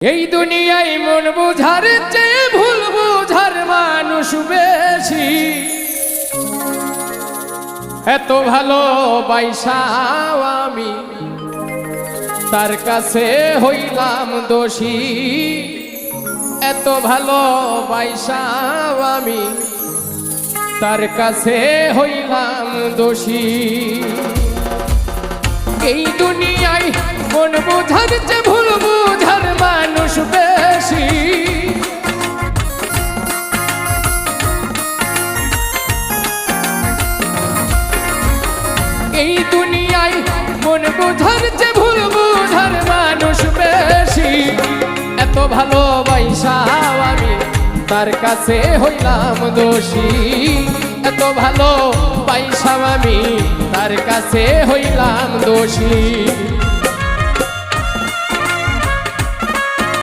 এই দুনিয়ায় মন বুঝার চেয়ে ভুল বুঝার মানুষ বেশি। এত ভালো বাইসাও আমি, তার কাছে হইলাম দোষী। এত ভালো বাইসাও আমি, তার কাছে হইলাম দোষী। এই দুনিয়ায় মন বোঝার এই দুনিয়ায় মন বোঝার যে ভুল বোঝার মানুষ বেশি। এত ভালোবাসাও আমি তার কাছে হইলাম দোষী। এত ভালো পাইসাম আমি তার কাছে হইলাম দোষী।